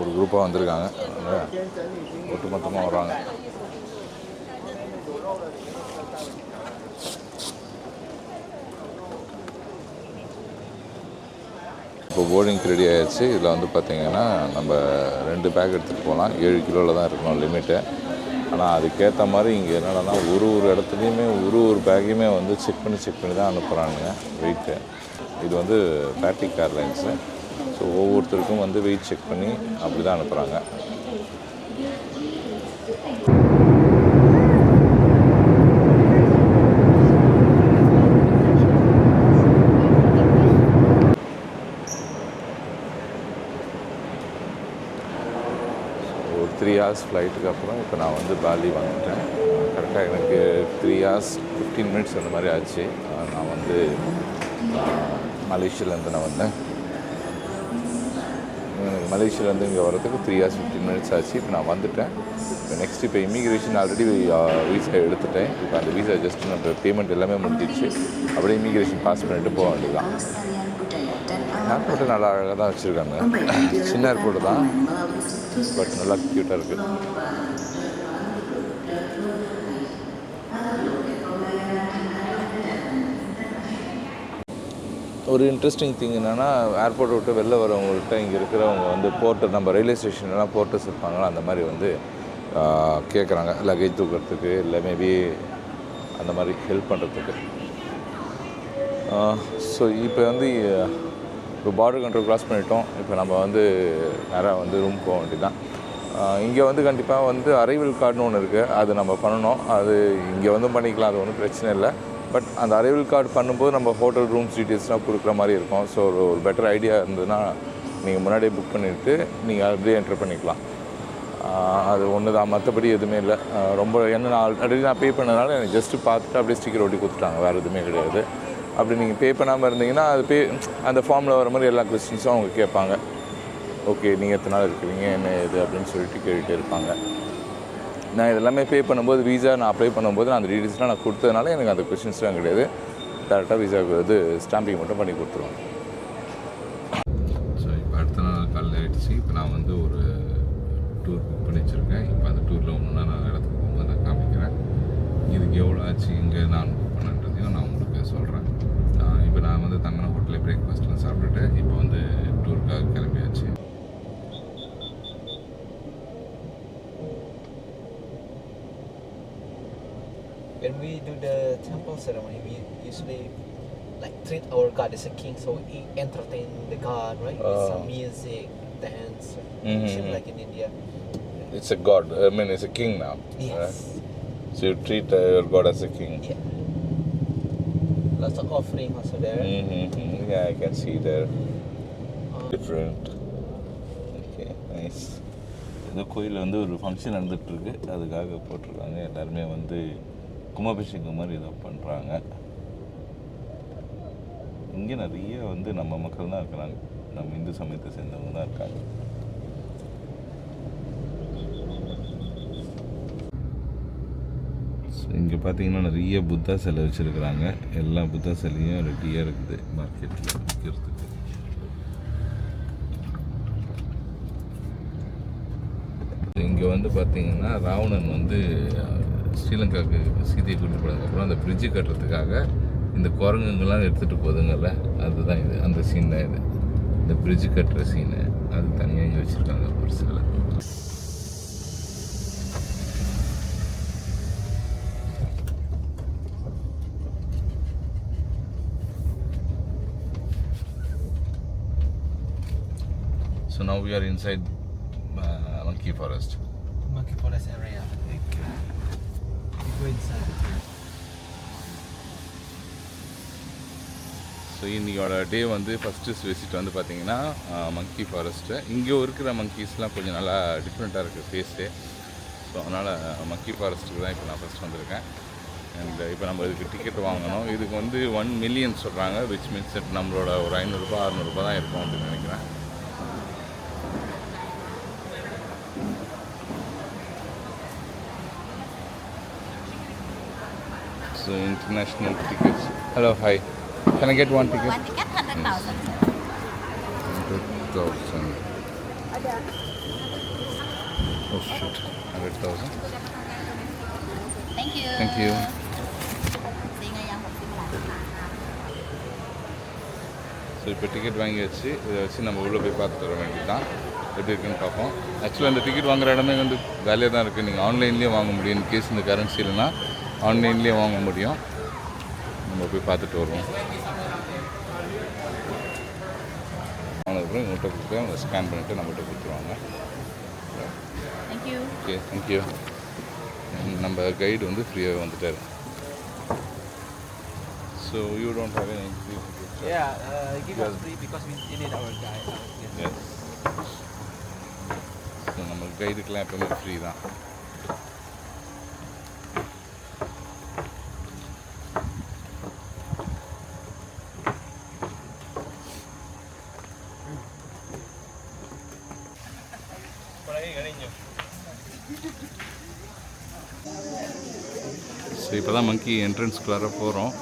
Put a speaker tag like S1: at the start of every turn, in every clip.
S1: ஒரு குரூப்பாக வந்திருக்காங்க. ஒட்டுமொத்தமாக வராங்க. இப்போ போர்டிங் ரெடி ஆயிடுச்சு. இதில் வந்து பார்த்தீங்கன்னா நம்ம ரெண்டு பேக் எடுத்துகிட்டு போகலாம். ஏழு கிலோவில் தான் இருக்கணும் லிமிட்டு ஆனால் அதுக்கேற்ற மாதிரி இங்கே என்னென்னா ஒரு ஒரு இடத்துலையுமே ஒரு ஒரு பேக்கையுமே வந்து செக் பண்ணி செக் பண்ணி தான் அனுப்புகிறானுங்க வெயிட்டு இது வந்து பேட்டிக் ஏர்லைன்ஸு ஸோ ஒவ்வொருத்தருக்கும் வந்து வெயிட் செக் பண்ணி அப்படி தான் அனுப்புகிறாங்க ஒரு த்ரீ ஹார்ஸ் ஃப்ளைட்டுக்கு அப்புறம் இப்போ நான் வந்து பாலி வந்துட்டேன். கரெக்டாக எனக்கு த்ரீ ஹார்ஸ் ஃபிஃப்டீன் மினிட்ஸ் அந்த மாதிரி ஆச்சு. நான் வந்து மலேசியாலேருந்து நான் வந்தேன். எனக்கு மலேசியாலேருந்து இங்கே வரதுக்கு த்ரீ ஹார்ஸ் ஃபிஃப்டின் மினிட்ஸ் ஆச்சு. இப்போ நான் வந்துட்டேன். இப்போ நெக்ஸ்ட் இப்போ இமிக்ரேஷன் ஆல்ரெடி வீசா எடுத்துட்டேன். இப்போ அந்த வீசா ஜஸ்ட் நம்ம பேமெண்ட் எல்லாமே முடிஞ்சிடுச்சு. அப்படியே இமிக்ரேஷன் பாஸ் பண்ணிட்டு போக வேண்டியதுதான். ஏர்போர்ட்டு நல்லா அழகாக தான் வச்சுருக்காங்க. சின்ன ஏர்போர்ட்டு தான். பட் நல்லா க்யூட்டாக இருக்குது ஒரு இன்ட்ரெஸ்டிங் திங் என்னென்னா ஏர்போர்ட் விட்டு வெளில வரவங்கள்ட்ட இங்கே இருக்கிறவங்க வந்து போர்ட்டு நம்ம ரயில்வே ஸ்டேஷன்லாம் போர்ட்டர்ஸ் இருப்பாங்களா அந்த மாதிரி வந்து கேட்குறாங்க லக்கேஜ் தூக்கிறதுக்கு இல்லை மேபி அந்த மாதிரி ஹெல்ப் பண்ணுறதுக்கு ஸோ இப்போ வந்து இப்போ பார்டர் கண்ட்ரோல் க்ராஸ் பண்ணிட்டோம். இப்போ நம்ம வந்து நேராக வந்து ரூம் போக வேண்டியதான் இங்கே வந்து கண்டிப்பாக வந்து அரைவல் கார்டுன்னு ஒன்று இருக்குது அது நம்ம பண்ணணும். அது இங்கே வந்து பண்ணிக்கலாம். அது ஒன்றும் பிரச்சனை இல்லை. பட் அந்த அரைவல் கார்டு பண்ணும்போது நம்ம ஹோட்டல் ரூம்ஸ் டீட்டெயில்ஸ்லாம் கொடுக்குற மாதிரி இருக்கும். ஸோ ஒரு ஒரு பெட்டர் ஐடியா இருந்ததுன்னா நீங்கள் முன்னாடியே புக் பண்ணிவிட்டு நீங்கள் அப்படியே என்டர் பண்ணிக்கலாம். அது ஒன்று தான். மற்றபடி எதுவுமே இல்லை. ரொம்ப என்ன நான் ஆல்ரெடி நான் பே பண்ணதுனால எனக்கு ஜஸ்ட்டு பார்த்துட்டு அப்படியே ஸ்டிக்கர் ஒட்டி கொடுத்துட்டாங்க. வேறு எதுவுமே கிடையாது. அப்படி நீங்கள் பே பண்ணாமல் இருந்தீங்கன்னா அது பே அந்த ஃபார்மில் வர மாதிரி எல்லா கொஸ்டின்ஸும் அவங்க கேட்பாங்க. ஓகே நீங்கள் எத்தனை நாள் இருக்கிறீங்க? என்ன இது அப்படின்னு சொல்லிட்டு கேட்டுகிட்டே இருப்பாங்க. நான் இதெல்லாமே பே பண்ணும்போது வீசா நான் அப்ளை பண்ணும்போது நான் அந்த டீட்டெயில்ஸ்லாம் நான் கொடுத்ததுனால எனக்கு அந்த கொஷின்ஸ்லாம் கிடையாது. டேரெக்டாக வீசாவுக்கு வந்து ஸ்டாம்பிங் மட்டும் பண்ணி கொடுத்துருவாங்க
S2: when we do the temple ceremony, we usually like treat our god as a king, so we entertain the god, right? With
S1: Oh.
S2: some music, dance,
S1: Mhm.
S2: same like in India.
S1: It's a god, I mean it's a king now.
S2: Yes.
S1: So you treat uh, your god as a king.
S2: Yeah. Lots of offering also there.
S1: Mm-hmm. Yeah, I can see there.
S2: Uh,
S1: Different. Okay, nice. ஏதோ கோயிலில் வந்து ஒரு function நடந்துகிட்ருக்கு அதுக்காக போட்டிருக்காங்க எல்லாருமே வந்து கும்பாபிஷேகம் மாதிரி இதை பண்ணுறாங்க இங்கே நிறைய வந்து நம்ம மக்கள் தான் இருக்கிறாங்க. நம்ம இந்து சமயத்தை சேர்ந்தவங்க தான் இருக்காங்க. இங்கே பார்த்தீங்கன்னா நிறைய புத்தா சிலை வச்சுருக்குறாங்க. எல்லா புத்தா சிலையும் ரெடியாக இருக்குது மார்க்கெட்டில் விற்கிறதுக்கு இங்கே வந்து பார்த்தீங்கன்னா ராவணன் வந்து ஸ்ரீலங்காவுக்கு சீதையை கூட்டிட்டு போனதுக்கப்புறம் அந்த பிரிட்ஜு கட்டுறதுக்காக இந்த குரங்குங்கெல்லாம் எடுத்துகிட்டு போகுதுங்கல்ல அதுதான் இது அந்த சீன் தான் இது இந்த பிரிட்ஜு கட்டுற சீனு அது தனியாக இங்கே வச்சுருக்காங்க ஒரு சில So now we are inside uh, monkey forest.
S2: Monkey Forest area.
S1: So இன்றைக்கோட day வந்து ஃபஸ்ட்டு விசிட் வந்து பார்த்தீங்கன்னா மங்கி ஃபாரஸ்ட்டு இங்கே இருக்கிற மங்கீஸ்லாம் கொஞ்சம் நல்லா டிஃப்ரெண்ட்டாக இருக்குது ஃபேஸு ஸோ அதனால் மங்கி ஃபாரஸ்ட்டுக்கு தான் இப்போ நான் ஃபஸ்ட் வந்திருக்கேன். அண்ட் இப்போ நம்ம இதுக்கு டிக்கெட் வாங்கணும். இதுக்கு வந்து ஒன் மில்லியன் சொல்கிறாங்க விச் மீன்ஸ் நம்மளோட ஒரு ஐநூறுரூபா அறநூறுபா தான் இருக்கும் அப்படின்னு நினைக்கிறேன். So international tickets hello hi can I get one ticket
S3: One ticket, 100,000.
S1: Hundred thousand. Oh shit hundred thousand
S4: Thank you. Singa yang
S1: so இப்போ டிக்கெட் வாங்கி வச்சு இதை வச்சு நம்ம உள்ளே போய் பார்த்துட்டு வர வேண்டியது தான் எப்படி இருக்குன்னு பார்ப்போம். ஆக்சுவலாக இந்த டிக்கெட் வாங்குற இடமே வந்து வேலையாக தான் இருக்குது நீங்கள் ஆன்லைன்லேயே வாங்க முடியும். இன் கேஸ் இந்த கரன்சி இல்லைன்னா ஆன்லைன்லேயே வாங்க முடியும் நம்ம போய் பார்த்துட்டு வருவோம் வாங்கினதுக்கப்புறம் இவங்கள்ட்ட கொடுத்து அவங்க ஸ்கேன் பண்ணிவிட்டு நம்மகிட்ட கொடுத்துருவாங்க. ஓகே தேங்க்யூ நம்ம கைடு வந்து ஃப்ரீயாகவே வந்துட்டார் so you don't have any
S2: Yeah, uh, give us
S1: Yeah.
S2: free because we need our guide. Yes.
S1: Yes so நம்ம கைடுக்கெலாம் எப்பவுமே ஃப்ரீ தான் ஸோ இப்போ தான் மங்கி என்ட்ரன்ஸ்குள்ளார போகிறோம்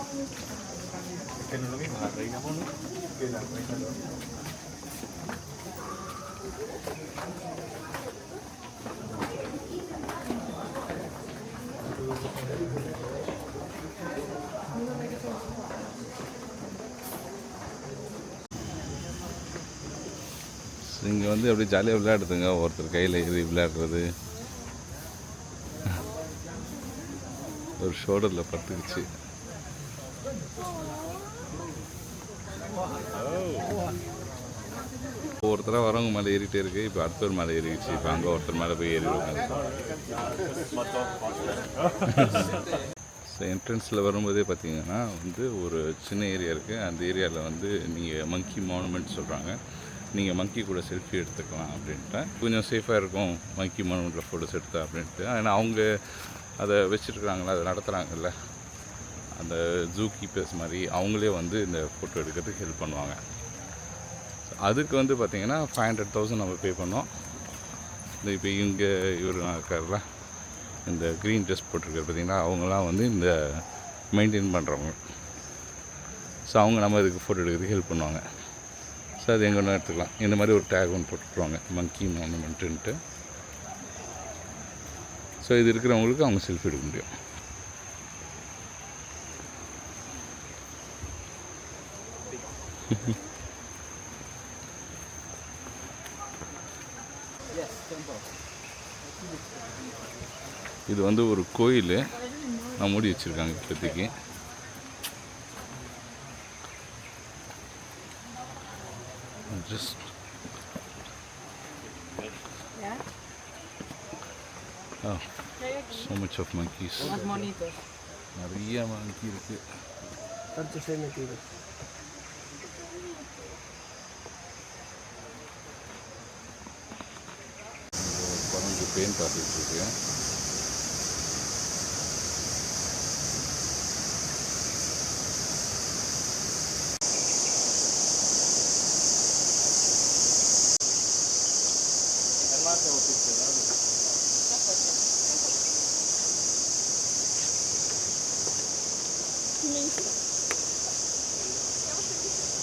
S1: இங்கே வந்து அப்படியே ஜாலியாக விளையாடுதுங்க. ஒருத்தர் கையில் ஏறி விளையாடுறது. ஒரு ஷோல்டரில் பட்டுக்குச்சு. ஒருத்தராக வரவங்க மேலே ஏறிட்டே இருக்கு. இப்போ அடுத்தவர் மேலே ஏறிடுச்சு. இப்போ அங்கே ஒருத்தர் மேலே போய் ஏறிடுவாங்க. ஸோ என்ட்ரன்ஸில் வரும்போதே பார்த்தீங்கன்னா வந்து ஒரு சின்ன ஏரியா இருக்குது அந்த ஏரியாவில் வந்து நீங்கள் மங்கி மானுமெண்ட் சொல்கிறாங்க நீங்கள் மங்கி கூட செல்ஃபி எடுத்துக்கலாம் அப்படின்ட்டு. கொஞ்சம் சேஃபாக இருக்கும். மங்கி மானுமெண்ட்டில் ஃபோட்டோஸ் எடுத்தா அப்படின்ட்டு. ஏன்னா அவங்க அதை வச்சுருக்குறாங்களா அதை நடத்துகிறாங்கல்ல அந்த ஜூ கீப்பர்ஸ் மாதிரி அவங்களே வந்து இந்த ஃபோட்டோ எடுக்கிறதுக்கு ஹெல்ப் பண்ணுவாங்க. அதுக்கு வந்து பார்த்திங்கன்னா ஃபைவ் ஹண்ட்ரட் தௌசண்ட் நம்ம பே பண்ணோம். இந்த இப்போ இங்கே இவர் இருக்கார்ல இந்த க்ரீன் ட்ரெஸ் போட்டிருக்காரு பார்த்தீங்கன்னா அவங்களாம் வந்து இந்த மெயின்டைன் பண்ணுறவங்க ஸோ அவங்க நம்ம இதுக்கு ஃபோட்டோ எடுக்கிறதுக்கு ஹெல்ப் பண்ணுவாங்க. ஸோ அது எங்கே ஒன்று எடுத்துக்கலாம். இந்த மாதிரி ஒரு டேக் ஒன்று போட்டுருவாங்க. மங்கி மானுமெண்ட்டுன்ட்டு ஸோ இது இருக்கிறவங்களுக்கு அவங்க செல்ஃபி எடுக்க முடியும். இது வந்து ஒரு கோயில். நான் மூடி வச்சுருக்காங்க இப்போதைக்கு. Just oh so much of monkeys
S2: monitor.
S1: நிறைய மங்கி இருக்குது
S2: Tanto siya natira.
S1: குரங்கு பெயின் பார்த்துட்டு இருக்கு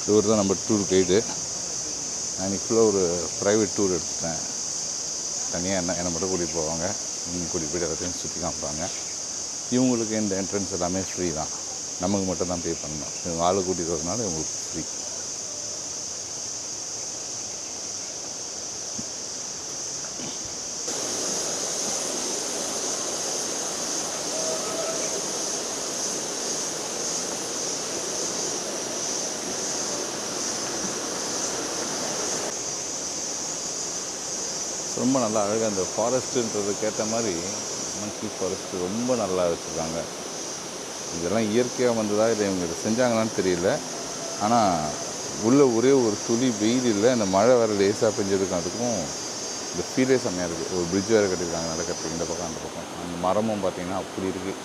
S1: இவர் தான் நம்ம டூர் கைடு நான் இன்னைக்கு ஃபுல்லாக ஒரு ப்ரைவேட் டூர் எடுத்துட்டேன். தனியாக என்ன என்னை மட்டும் கூட்டிகிட்டு போவாங்க. இவங்க கூட்டிகிட்டு போய்ட்டு எல்லாத்தையும் சுற்றி காமிப்பாங்க. இவங்களுக்கு இந்த என்ட்ரன்ஸ் எல்லாமே ஃப்ரீ தான். நமக்கு மட்டும் தான் பே பண்ணணும். இவங்க ஆளை கூட்டிகிட்டு வரதுனால இவங்களுக்கு ஃப்ரீ ரொம்ப நல்லா அழகாக அந்த ஃபாரஸ்ட்டுன்றதுக்கு ஏற்ற மாதிரி மன்சி ஃபாரஸ்ட்டு ரொம்ப நல்லா வச்சுருக்காங்க. இதெல்லாம் இயற்கையாக வந்ததா இல்லை இவங்க இதை செஞ்சாங்களான்னு தெரியல. ஆனால் உள்ளே ஒரே ஒரு துளி வெயில் இல்லை இந்த மழை வேறு லேசாக பெஞ்சதுக்கும் அதுக்கும் இந்த ஃபீலே செம்மையாக இருக்குது ஒரு பிரிட்ஜ் வேறு கட்டியிருக்காங்க நடக்கிறதுக்கு இந்த பக்கம் அந்த பக்கம். அந்த மரமும் பார்த்தீங்கன்னா அப்படி இருக்குது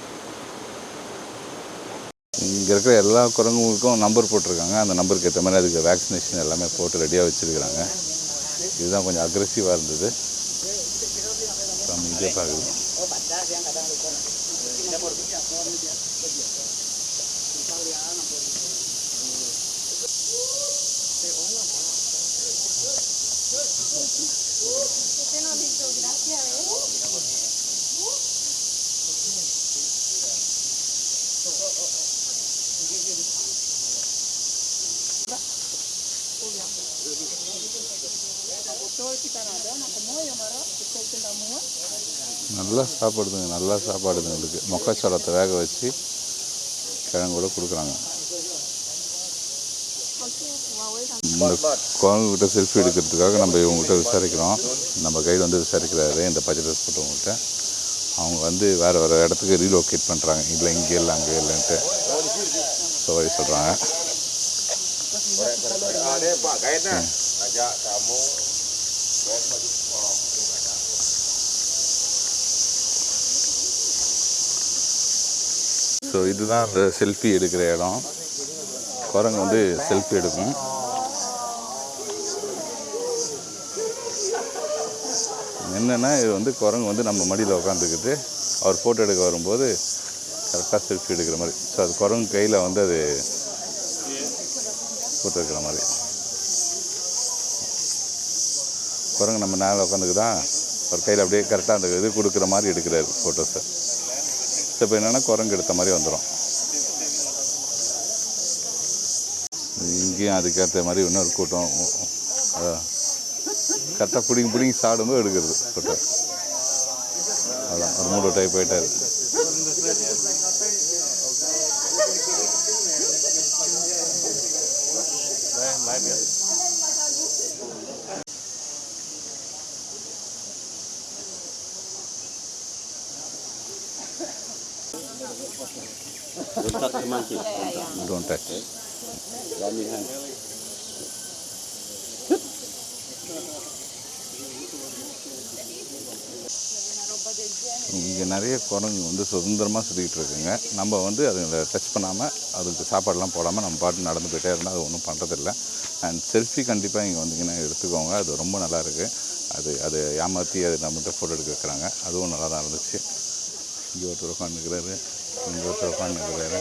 S1: இங்கே இருக்கிற எல்லா குரங்குகளுக்கும் நம்பர் போட்டிருக்காங்க. அந்த நம்பருக்கு ஏற்ற மாதிரி அதுக்கு வேக்சினேஷன் எல்லாமே போட்டு ரெடியாக வச்சுருக்கிறாங்க. இதுதான் கொஞ்சம் அக்ரெசிவாக இருந்தது. dia para eu. Tôi chỉ cần là đó là có mỗi mà đó. நல்லா சாப்பிடுதுங்க நல்லா சாப்பாடுங்க உங்களுக்கு மொக்காச்சோளத்தை வேக வச்சு கிழங்கு கூட கொடுக்குறாங்க. இந்த குழந்தைகிட்ட செல்ஃபி எடுக்கிறதுக்காக நம்ம இவங்ககிட்ட விசாரிக்கிறோம். நம்ம கைடு வந்து விசாரிக்கிறாரு இந்த பச்சை ட்ரெஸ் போட்டவங்ககிட்ட அவங்க வந்து வேறு வேறு இடத்துக்கு ரீலோகேட் பண்ணுறாங்க இல்லை இங்கே இல்லை அங்கே இல்லைன்ட்டு. வழி சொல்கிறாங்க ஸோ இதுதான் அந்த செல்ஃபி எடுக்கிற இடம். குரங்கு வந்து செல்ஃபி எடுக்கும். என்னென்னா இது வந்து குரங்கு வந்து நம்ம மடியில் உட்காந்துக்கிட்டு அவர் ஃபோட்டோ எடுக்க வரும்போது கரெக்டாக செல்ஃபி எடுக்கிற மாதிரி. ஸோ அது குரங்கு கையில் வந்து அது ஃபோட்டோ எடுக்கிற மாதிரி. குரங்கு நம்ம நேரில் உட்காந்துக்குதா அவர் கையில் அப்படியே கரெக்டாக அந்த இது கொடுக்குற மாதிரி எடுக்கிறார் ஃபோட்டோஸை ஸோ இப்போ என்னென்னா குரங்கு எடுத்த மாதிரி வந்துடும் இங்கேயும் அதுக்கேற்ற மாதிரி இன்னொரு கூட்டம். கரெக்டாக பிடிங்கி பிடிங்கி சாடும்போது எடுக்கிறது கூட்டம் அதான் ஒரு மூணு டைப் போயிட்டாரு இங்கே நிறைய குரங்கு வந்து சுதந்திரமாக சுற்றிக்கிட்டு இருக்குங்க. நம்ம வந்து அதுங்களை டச் பண்ணாமல் அதுக்கு சாப்பாடெல்லாம் போடாமல் நம்ம பாட்டு நடந்து போயிட்டே இருந்தால் அது ஒன்றும் பண்ணுறதில்ல அண்ட் செல்ஃபி கண்டிப்பாக இங்கே வந்தீங்கன்னா எடுத்துக்கோங்க. அது ரொம்ப நல்லா இருக்குது அது அது ஏமாற்றி அது நம்மகிட்ட ஃபோட்டோ எடுக்க வைக்கிறாங்க. அதுவும் நல்லா தான் இருந்துச்சு. இங்கே ஒருத்தர் உட்காந்துக்கிறாரு இங்கே ஒருத்தர் உட்காந்துக்கிறாரு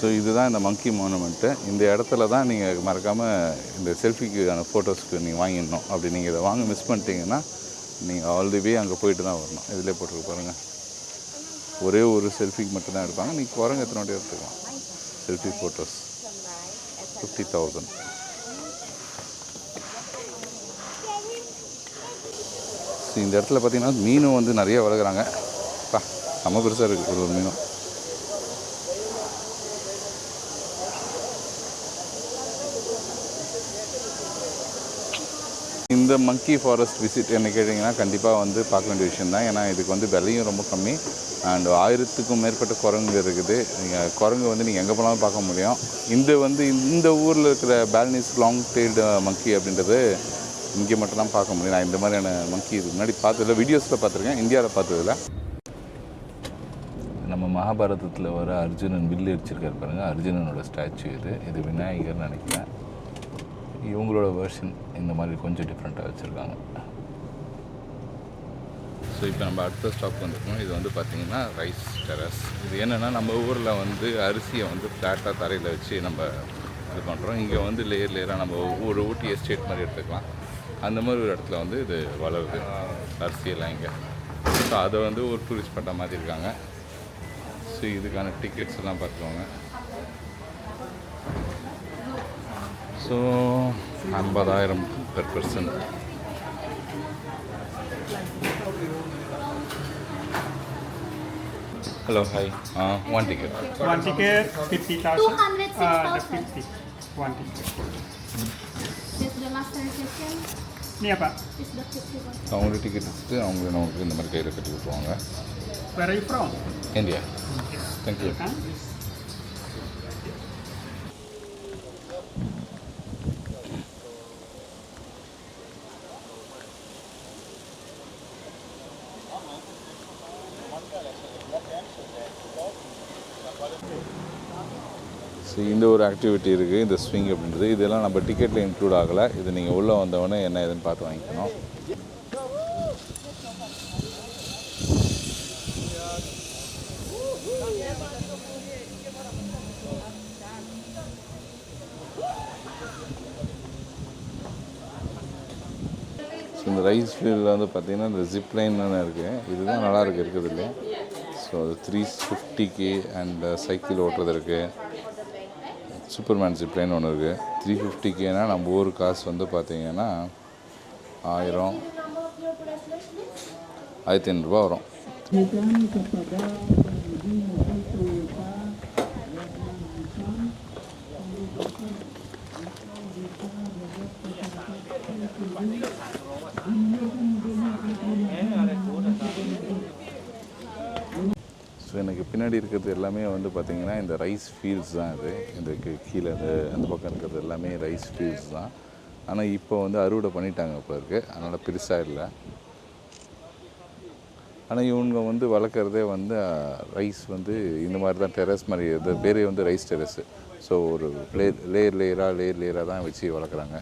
S1: ஸோ இதுதான் இந்த மங்கி மானுமெண்ட்டு இந்த இடத்துல தான் நீங்கள் மறக்காமல் இந்த செல்ஃபிக்கான ஃபோட்டோஸ்க்கு நீங்கள் வாங்கிடணும். அப்படி நீங்கள் இதை வாங்க மிஸ் பண்ணிட்டீங்கன்னா நீங்கள் ஆல் தி வே அங்கே போயிட்டு தான் வரணும். இதிலே போட்டுருக்கு பாருங்கள் ஒரே ஒரு செல்ஃபிக்கு மட்டும் தான் எடுப்பாங்க. நீங்கள் குரங்கு எத்தனை வாட்டி எடுத்துக்கலாம்? செல்ஃபி ஃபோட்டோஸ் ஃபிஃப்டி தௌசண்ட் இந்த இடத்துல பார்த்தீங்கன்னா மீனும் வந்து நிறைய வளர்க்குறாங்க. பா செம்ம பெருசாக இருக்குது ஒரு ஒரு மீனும். இந்த மங்கி ஃபாரஸ்ட் விசிட் என்ன கேட்டிங்கன்னா கண்டிப்பாக வந்து பார்க்க வேண்டிய விஷயம் தான் ஏன்னா இதுக்கு வந்து விலையும் ரொம்ப கம்மி. அண்ட் ஆயிரத்துக்கும் மேற்பட்ட குரங்கு இருக்குது. நீங்கள் குரங்கு வந்து நீங்கள் எங்கே போனாலும் பார்க்க முடியும். இந்த வந்து இந்த ஊரில் இருக்கிற பேலனிஸ் லாங் டெய்ல்டு மங்கி அப்படின்றது இங்கே மட்டும் தான் பார்க்க முடியும். நான் இந்த மாதிரியான மங்கி இது முன்னாடி பார்த்ததில்ல வீடியோஸில் பார்த்துருக்கேன் இந்தியாவில் பார்த்ததில்ல. நம்ம மகாபாரதத்தில் வர அர்ஜுனன் வில்லு அடிச்சிருக்காரு பாருங்கள் அர்ஜுனனோட ஸ்டாச்சு இது. இது விநாயகர் நினைக்கிறேன். இவங்களோட வெர்ஷன் இந்த மாதிரி கொஞ்சம் டிஃப்ரெண்ட்டாக வச்சுருக்காங்க. ஸோ இப்போ நம்ம அடுத்த ஸ்டாப் வந்திருக்கோம். இது வந்து பார்த்திங்கன்னா ரைஸ் டெரஸ் இது என்னென்னா நம்ம ஊரில் வந்து அரிசியை வந்து ஃப்ளாட்டாக தரையில் வச்சு நம்ம இது பண்ணுறோம் இங்கே வந்து லேயர் லேயராக நம்ம ஒரு ஊட்டி எஸ்டேட் மாதிரி எடுத்துக்கலாம். அந்த மாதிரி ஒரு இடத்துல வந்து இது வளருது அரிசியெல்லாம் இங்கே ஸோ அதை வந்து ஒரு டூரிஸ்ட் பட்டா மாதிரி இருக்காங்க ஸோ இதுக்கான டிக்கெட்ஸ் எல்லாம் பார்த்துக்கோங்க ஸோ ஐம்பதாயிரம் per person hello hi one ticket
S5: One ticket, fifty thousand.
S4: 206,000.
S5: Uh, the fifty. One ticket.
S4: This the master session. One.
S1: அவங்களோட டிக்கெட் எடுத்துட்டு அவங்க நமக்கு இந்த மாதிரி கையில் கட்டி விட்டுருவாங்க
S5: are you from?
S1: India thank you இந்த ஒரு ஆக்டிவிட்டி இருக்குது இந்த ஸ்விங் அப்படின்றது. இதெல்லாம் நம்ம டிக்கெட்டில் இன்க்ளூட் ஆகலை. இது நீங்கள் உள்ளே வந்தவொடனே என்ன இதுன்னு பார்த்து வாங்கிக்கணும். ஸோ இந்த ரைஸ் ஃபீல்டில் வந்து பார்த்திங்கன்னா இந்த ஜிப்லைன் தானே இருக்குது இதுதான் நல்லாயிருக்கு இருக்குது இல்லை ஸோ த்ரீ ஃபிஃப்டிக்கு அண்ட் சைக்கிள் ஓட்டுறது இருக்குது சூப்பர்மேன் ஜிப் லைன் ஒன்று இருக்குது த்ரீ ஃபிஃப்டிக்குனா நம்ம ஊர் காசு வந்து பார்த்திங்கன்னா ஆயிரம். ஆயிரத்தி ஐநூறுரூவா வரும் ஸோ எனக்கு பின்னாடி இருக்கிறது எல்லாமே வந்து பார்த்திங்கன்னா இந்த ரைஸ் ஃபீல்ட்ஸ் தான் இது. இந்த கீழே அந்த அந்த பக்கம் இருக்கிறது எல்லாமே ரைஸ் ஃபீல்ட்ஸ் தான். ஆனால் இப்போ வந்து அறுவடை பண்ணிட்டாங்க இப்போ இருக்குது அதனால் பெருசாக இல்லை. ஆனால் இவங்க வந்து வளர்க்குறதே வந்து ரைஸ் வந்து இந்த மாதிரி தான் டெரஸ் மாதிரி இது பேரே வந்து ரைஸ் டெரஸு ஸோ ஒரு லேயர் லேயர் லேயராக லேயர் லேயராக தான் வச்சு வளர்க்குறாங்க.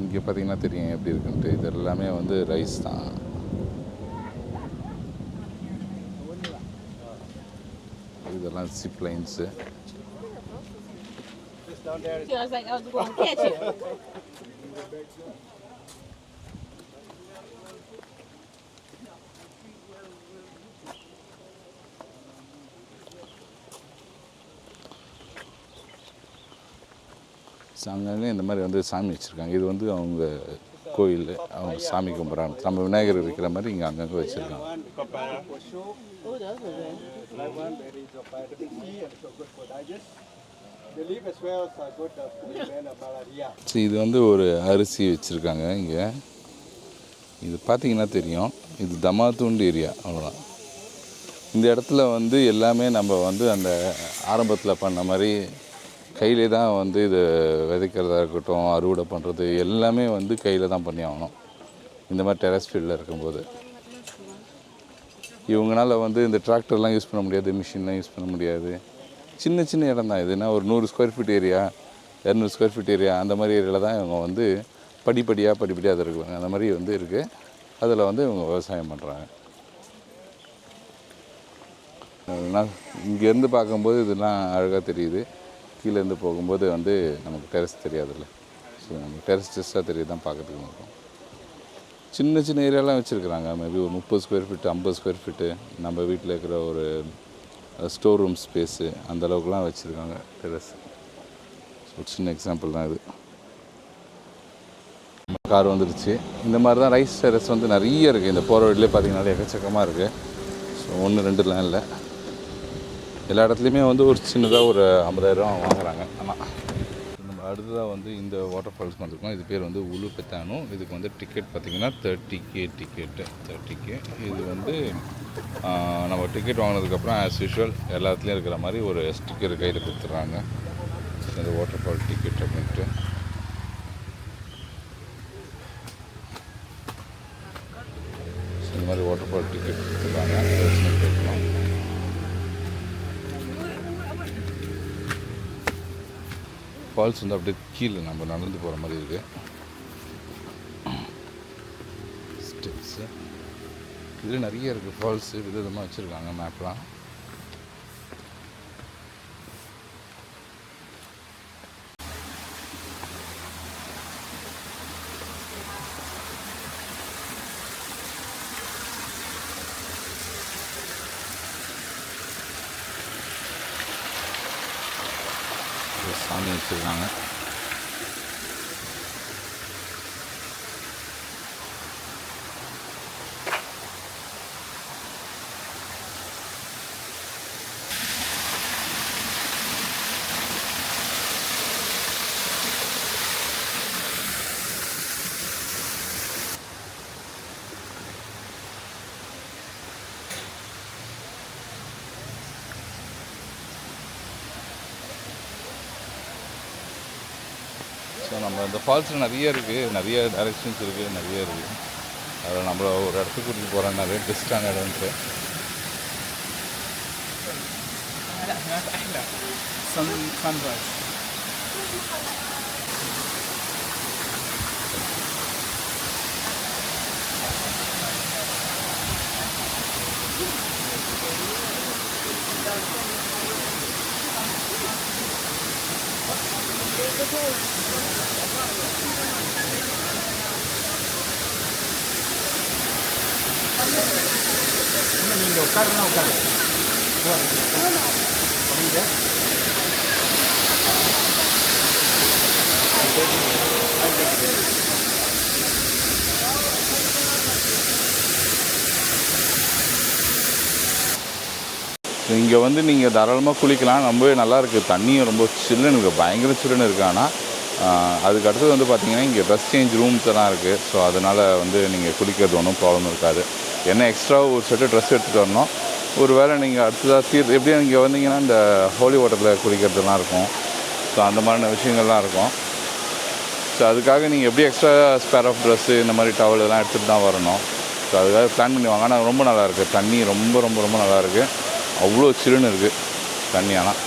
S1: இங்கே பார்த்தீங்கன்னா தெரியும் எப்படி இருக்குன்ட்டு. இது எல்லாமே வந்து ரைஸ் தான். இதெல்லாம் zip lines
S4: She was like, I was going to catch you.
S1: அங்கங்கே இந்த மாதிரி வந்து சாமி வச்சுருக்காங்க. இது வந்து அவங்க கோயில் அவங்க சாமி கும்பிட்றாங்க. நம்ம விநாயகர் இருக்கிற மாதிரி இங்கே அங்கங்கே வச்சுருக்காங்க. ஸோ இது வந்து ஒரு அரிசி வச்சுருக்காங்க இங்கே. இது பார்த்தீங்கன்னா தெரியும். இது தமாத்தூண்டு ஏரியா அவ்வளோதான் இந்த இடத்துல வந்து எல்லாமே நம்ம வந்து அந்த ஆரம்பத்தில் பண்ண மாதிரி கையிலே தான் வந்து இது விதைக்கிறதா இருக்கட்டும் அறுவடை பண்ணுறது எல்லாமே வந்து கையில் தான் பண்ணி ஆகணும். இந்த மாதிரி டெரஸ் ஃபீல்டில் இருக்கும்போது. இவங்களால வந்து இந்த டிராக்டர்லாம் யூஸ் பண்ண முடியாது மிஷின்லாம் யூஸ் பண்ண முடியாது. சின்ன சின்ன இடம் தான் இதுனா ஒரு நூறு ஸ்கொயர் ஃபீட் ஏரியா இரநூறு ஸ்கொயர் ஃபீட் ஏரியா அந்த மாதிரி ஏரியாவில் தான் இவங்க வந்து படிப்படியாக படிப்படியாக அதை இருக்குவாங்க. அந்த மாதிரி வந்து இருக்குது அதில் வந்து இவங்க விவசாயம் பண்ணுறாங்க நான் இங்கேருந்து பார்க்கும்போது இதெல்லாம் அழகாக தெரியுது. கீழேருந்து போகும்போது வந்து நமக்கு டெரஸ் தெரியாதுல்ல. ஸோ நமக்கு டெரஸ் டெஸ்ட்டாக தெரியுது தான் பார்க்கறதுக்கு இருக்கும் சின்ன சின்ன ஏரியாலாம் வச்சுருக்குறாங்க. மேபி ஒரு முப்பது ஸ்கொயர் ஃபீட்டு ஐம்பது ஸ்கொயர் ஃபீட்டு நம்ம வீட்டில் இருக்கிற ஒரு ஸ்டோர் ரூம் ஸ்பேஸு அந்த அளவுக்குலாம் வச்சுருக்காங்க டெரஸ். ஸோ சின்ன எக்ஸாம்பிள் தான் இது. கார் வந்துடுச்சு இந்த மாதிரி தான் ரைஸ் டெரஸ் வந்து நிறைய இருக்குது இந்த போகிற வழியிலே பார்த்தீங்கன்னா எக்கச்சக்கமாக இருக்குது ஸோ ஒன்று ரெண்டுலாம் இல்லை எல்லா இடத்துலையுமே வந்து ஒரு சின்னதாக ஒரு ஐம்பதாயிரம் வாங்குறாங்க. ஆனால் நம்ம அடுத்ததாக வந்து இந்த வாட்டர் ஃபால்ஸ் வந்திருக்கோம். இது பேர் வந்து உலு பெத்தானு. இதுக்கு வந்து டிக்கெட் பார்த்தீங்கன்னா thirty K ticket thirty K இது வந்து நம்ம டிக்கெட் வாங்கினதுக்கப்புறம் ஆஸ் யூஷுவல் எல்லாத்துலேயும் இருக்கிற மாதிரி ஒரு ஸ்டிக்கர் கையில் கொடுத்துட்றாங்க. இந்த வாட்டர் ஃபால் டிக்கெட் அப்படின்ட்டு. இந்த மாதிரி வாட்டர் ஃபால் டிக்கெட் ஃபால்ஸ் வந்து அப்படியே கீழே நம்ம நடந்து போகிற மாதிரி இருக்குது ஸ்டெப்ஸு இதில் நிறைய இருக்குது ஃபால்ஸு விதவிதமாக வச்சுருக்காங்க மேப்லாம் ஒரு சாமி ஸோ நம்ம இந்த ஃபால்ஸில் நிறைய இருக்குது நிறைய டைரக்ஷன்ஸ் இருக்குது நிறைய இருக்குது அதில் நம்மள ஒரு இடத்துக்கு கூட்டிகிட்டு போகிறாங்க நிறைய பெஸ்ட்டான இடம்ட்டு
S5: ನಿಮಗೆ ಒಕ್ಕಾದ್ರೆ ನಾವು ಬಂದಿದೆ Thank you.
S1: இங்கே வந்து நீங்கள் தாராளமாக குளிக்கலாம். ரொம்பவே நல்லாயிருக்கு தண்ணியும் ரொம்ப சில்லுன்னு இருக்குது பயங்கர சில்லுன்னு இருக்குது ஆனால் அதுக்கு அடுத்தது வந்து பார்த்தீங்கன்னா இங்கே ட்ரெஸ் சேஞ்ச் ரூம்ஸ் எல்லாம் இருக்குது ஸோ அதனால் வந்து நீங்கள் குளிக்கிறது ஒன்றும் ப்ராப்ளம் இருக்காது. என்ன எக்ஸ்ட்ரா ஒரு செட்டு ட்ரெஸ் எடுத்துகிட்டு வரணும். ஒரு வேளை நீங்கள் அடுத்ததாக தீர் எப்படியும் இங்கே வந்தீங்கன்னா இந்த ஹோலி வாட்டரில் குளிக்கிறதுலாம் இருக்கும். ஸோ அந்த மாதிரியான விஷயங்கள்லாம் இருக்கும். ஸோ அதுக்காக நீங்கள் எப்படி எக்ஸ்ட்ரா ஸ்பேர் ஆஃப் ட்ரெஸ்ஸு இந்த மாதிரி டவல் இதெல்லாம் எடுத்துகிட்டு தான் வரணும். ஸோ அதுக்காக பிளான் பண்ணி வாங்க. ஆனால் ரொம்ப நல்லா இருக்குது தண்ணி ரொம்ப ரொம்ப ரொம்ப நல்லா இருக்குது அவ்வளோ சிறுன்னு இருக்குது தண்ணி ஆனால்.